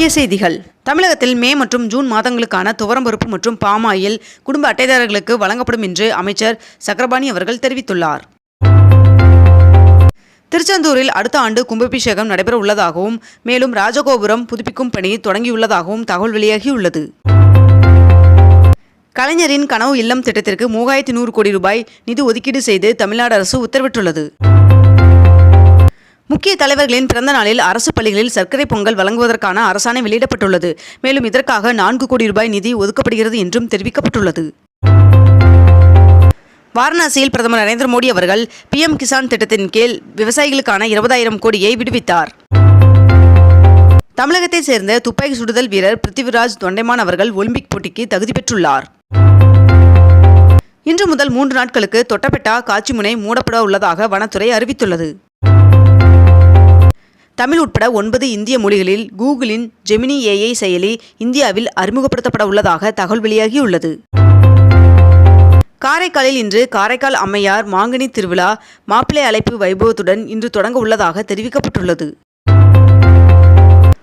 முக்கிய செய்திகள். தமிழகத்தில் மே மற்றும் ஜூன் மாதங்களுக்கான துவரம்பருப்பு மற்றும் பாமாயில் குடும்ப அட்டைதாரர்களுக்கு வழங்கப்படும் என்று அமைச்சர் சக்கரபாணி அவர்கள் தெரிவித்துள்ளார். திருச்செந்தூரில் அடுத்த ஆண்டு கும்பாபிஷேகம் நடைபெற உள்ளதாகவும் மேலும் ராஜகோபுரம் புதுப்பிக்கும் பணி தொடங்கியுள்ளதாகவும் தகவல் வெளியாகியுள்ளது. கலைஞரின் கனவு இல்லம் திட்டத்திற்கு மூவாயிரத்தி நூறு கோடி ரூபாய் நிதி ஒதுக்கீடு செய்து தமிழ்நாடு அரசு உத்தரவிட்டுள்ளது. முக்கிய தலைவர்களின் பிறந்த நாளில் அரசு பள்ளிகளில் சர்க்கரை பொங்கல் வழங்குவதற்கான அரசாணை வெளியிடப்பட்டுள்ளது. மேலும் இதற்காக நான்கு கோடி ரூபாய் நிதி ஒதுக்கப்படுகிறது என்றும் தெரிவிக்கப்பட்டுள்ளது. வாரணாசியில் பிரதமர் நரேந்திர மோடி அவர்கள் பிஎம் கிசான் திட்டத்தின் கீழ் விவசாயிகளுக்கான இருபதாயிரம் கோடியை விடுவித்தார். தமிழகத்தைச் சேர்ந்த துப்பாக்கி சுடுதல் வீரர் பிருத்திவிராஜ் தொண்டைமான் அவர்கள் ஒலிம்பிக் போட்டிக்கு தகுதி பெற்றுள்ளார். இன்று முதல் மூன்று நாட்களுக்கு தொட்டபெட்டா காட்சிமுனை மூடப்பட உள்ளதாக வனத்துறை அறிவித்துள்ளது. தமிழ் உட்பட ஒன்பது இந்திய மொழிகளில் கூகுளின் ஜெமினி ஏஐ செயலி இந்தியாவில் அறிமுகப்படுத்தப்பட உள்ளதாக தகவல் வெளியாகியுள்ளது. காரைக்காலில் இன்று காரைக்கால் அம்மையார் மாங்கனி திருவிழா மாப்பிள்ளை அழைப்பு வைபவத்துடன் இன்று தொடங்க உள்ளதாக தெரிவிக்கப்பட்டுள்ளது.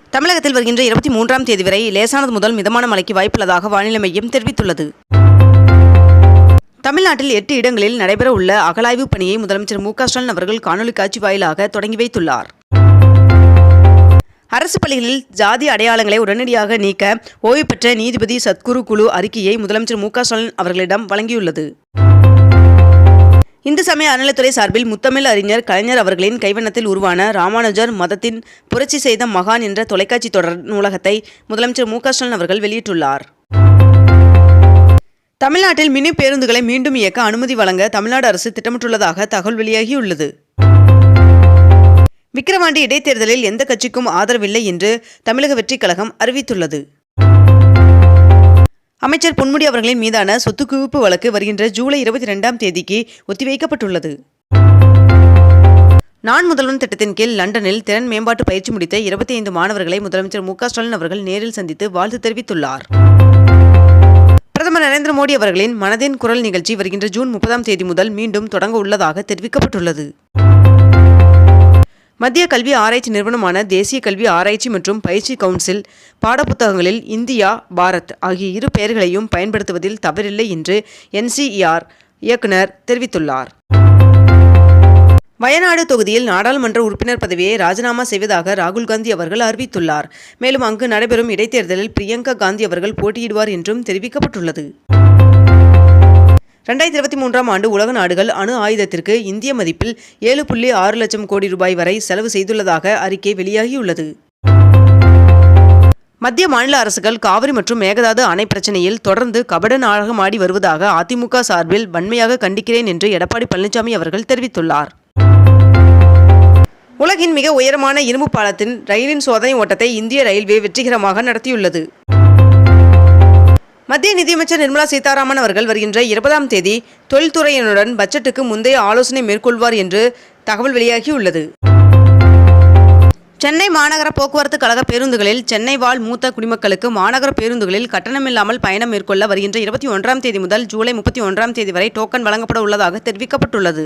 தமிழகத்தில் வருகின்ற இருபத்தி மூன்றாம் தேதி வரை லேசானது முதல் மிதமான மழைக்கு வாய்ப்புள்ளதாக வானிலை மையம் தெரிவித்துள்ளது. தமிழ்நாட்டில் எட்டு இடங்களில் நடைபெற உள்ள பணியை முதலமைச்சர் மு க ஸ்டாலின் அவர்கள் காணொலி காட்சி வாயிலாக தொடங்கி வைத்துள்ளார். அரசு பள்ளிகளில் ஜாதி அடையாளங்களை உடனடியாக நீக்க ஓய்வு பெற்ற நீதிபதி சத்குரு குழு அறிக்கையை முதலமைச்சர் மு க ஸ்டாலின் அவர்களிடம் வழங்கியுள்ளது. இந்து சமய அறநிலைத்துறை சார்பில் முத்தமிழ் அறிஞர் கலைஞர் அவர்களின் கைவண்ணத்தில் உருவான ராமானுஜர் மதத்தின் புரட்சி செய்த மகான் என்ற தொலைக்காட்சி தொடர் நூலகத்தை முதலமைச்சர் மு க ஸ்டாலின் அவர்கள் வெளியிட்டுள்ளார். தமிழ்நாட்டில் மினி பேருந்துகளை மீண்டும் இயக்க அனுமதி வழங்க தமிழ்நாடு அரசு திட்டமிட்டுள்ளதாக தகவல் வெளியாகியுள்ளது. விக்கிரவாண்டி இடைத்தேர்தலில் எந்த கட்சிக்கும் ஆதரவில்லை என்று தமிழக வெற்றிக் கழகம் அறிவித்துள்ளது. அமைச்சர் பொன்முடி அவர்களின் மீதான சொத்து குவிப்பு வழக்கு வருகின்ற ஜூலை இருபத்தி ரெண்டாம் தேதிக்கு ஒத்திவைக்கப்பட்டுள்ளது. நான் முதல்வன் திட்டத்தின் கீழ் லண்டனில் திறன் மேம்பாட்டு பயிற்சி முடித்த இருபத்தி ஐந்து மாணவர்களை முதலமைச்சர் மு ஸ்டாலின் அவர்கள் நேரில் சந்தித்து வாழ்த்து தெரிவித்துள்ளார். பிரதமர் நரேந்திர மோடி அவர்களின் மனதின் குரல் நிகழ்ச்சி வருகின்ற ஜூன் முப்பதாம் தேதி முதல் மீண்டும் தொடங்க உள்ளதாக தெரிவிக்கப்பட்டுள்ளது. மத்திய கல்வி ஆராய்ச்சி நிறுவனமான தேசிய கல்வி ஆராய்ச்சி மற்றும் பயிற்சி கவுன்சில் பாடப்புத்தகங்களில் இந்தியா பாரத் ஆகிய இரு பெயர்களையும் பயன்படுத்துவதில் தவறில்லை என்று என்சிஇஆர் இயக்குனர் தெரிவித்துள்ளார். வயநாடு தொகுதியில் நாடாளுமன்ற உறுப்பினர் பதவியை ராஜினாமா செய்வதாக ராகுல் காந்தி அவர்கள் அறிவித்துள்ளார். மேலும் அங்கு நடைபெறும் இடைத்தேர்தலில் பிரியங்கா காந்தி அவர்கள் போட்டியிடுவார் என்றும் தெரிவிக்கப்பட்டுள்ளது. ரெண்டாயிரத்தி இருபத்தி மூன்றாம் ஆண்டு உலக நாடுகள் அணு ஆயுதத்திற்கு இந்திய மதிப்பில் ஏழு புள்ளி ஆறு லட்சம் கோடி ரூபாய் வரை செலவு செய்துள்ளதாக அறிக்கை வெளியாகியுள்ளது. மத்திய மாநில அரசுகள் காவிரி மற்றும் மேகதாது அணை பிரச்சனையில் தொடர்ந்து கபட நாடகமாடி வருவதாக அதிமுக சார்பில் வன்மையாக கண்டிக்கிறேன் என்று எடப்பாடி பழனிசாமி அவர்கள் தெரிவித்துள்ளார். உலகின் மிக உயரமான இரும்பு பாலத்தின் ரயிலின் சோதனை ஓட்டத்தை இந்திய ரயில்வே வெற்றிகரமாக நடத்தியுள்ளது. மத்திய நிதியமைச்சர் நிர்மலா சீதாராமன் அவர்கள் வருகின்ற இருபதாம் தேதி தொழில்துறையினருடன் பட்ஜெட்டுக்கு முந்தைய ஆலோசனை மேற்கொள்வார் என்று தகவல் வெளியாகியுள்ளது. சென்னை மாநகர போக்குவரத்து கழக பேருந்துகளில் சென்னை வாழ் மூத்த குடிமக்களுக்கு மாநகர பேருந்துகளில் கட்டணமில்லாமல் பயணம் மேற்கொள்ள வருகின்ற இருபத்தி ஒன்றாம் தேதி முதல் ஜூலை முப்பத்தி ஒன்றாம் தேதி வரை டோக்கன் வழங்கப்பட உள்ளதாக தெரிவிக்கப்பட்டுள்ளது.